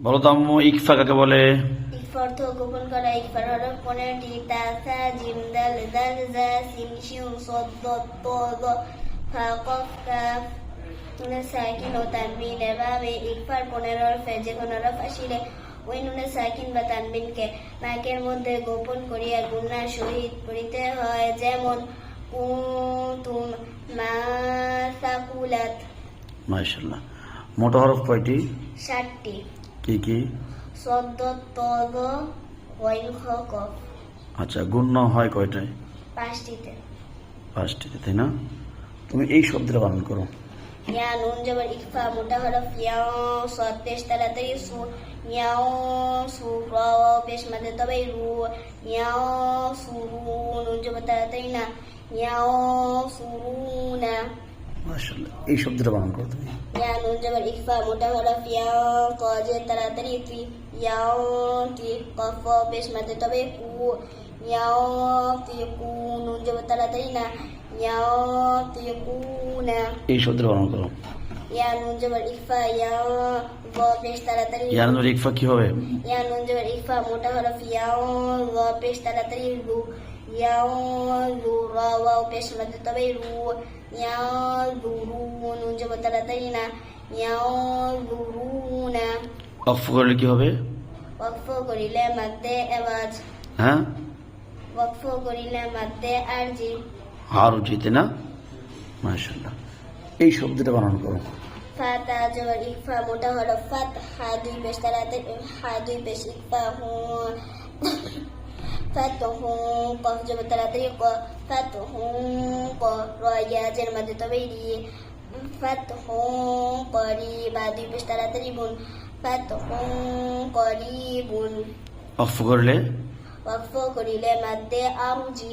বলো তো আম্মু ইকফা কাকে বলে? ইকফা অর্থ গোপন করা ইকফার হরফ পনেরোটি তা সা জিম দাল দাল জা সিন শিউ সদ দত ত দ ফা কফ কাফ নুনে সাকিন ও তানবিন এভাবে ইকফার পনেরো হরফে যে কোনো হরফ আসিলে ওই নুনে সাকিন বা তানবিনকে নাকের মধ্যে গোপন করিয়া গুন্নার সহিত পড়িতে হয় যেমন কুতুম মা সাকুলাত। মাশাল্লাহ মোটা হরফ কয়টি? ষাটটি। কি কি? আচ্ছা গুণ্য হয় কয়টায়? পাঁচটিতে। পাঁচটিতে তাই না? তুমি এই শব্দটা বানান করো। ইয়া নুন জবর ইকফা মোটা হরফ ইয়াও সদ পেশ তাড়াতাড়ি সু ইয়াও সু র পেশ মাঝে তবে রু ইয়াও সু রু নুন জবর তাড়াতাড়ি না ইয়াও সু রু না। এই শব্দটা বানান করো তুমি। ইয়া নুন জবর ইকফা মোটা হরফ ইয়াও কজে তাড়াতাড়ি তুই ইয়াও তুই কফ পেশ মাঝে তবে কু ইয়াও তুই কু নুন জবর তাড়াতাড়ি না ইয়াও তুই কু না এই শব্দটা বানান করো। ইয়া নুন জবর ইকফা ইয়া গ পেশ তাড়াতাড়ি। ইয়ানুর ইকফা কি হবে? ইয়া নুন জবর ইকফা মোটা হরফ ইয়াও গ পেশ তাড়াতাড়ি রু। ইয়াও রু র পেশ মধ্যে তবে রু। ইয়াও রু রু নুন জবর তাড়াতাড়ি না। ইয়াও রু রু না। অফ করলে কি হবে? ওয়াকফ করিলে মধ্যে আওয়াজ। হ্যাঁ? না? মাশাল্লাহ এই শব্দটা বানান করো। ফাতা জবর ইকফা মোটা হরফ ফাত হা দুই পেশ হা দুই ইকফা হু কফ জবর ক ক রয়া জের দুই অফ করলে? ওয়াকফ করিলে মাদ্দে আরুজি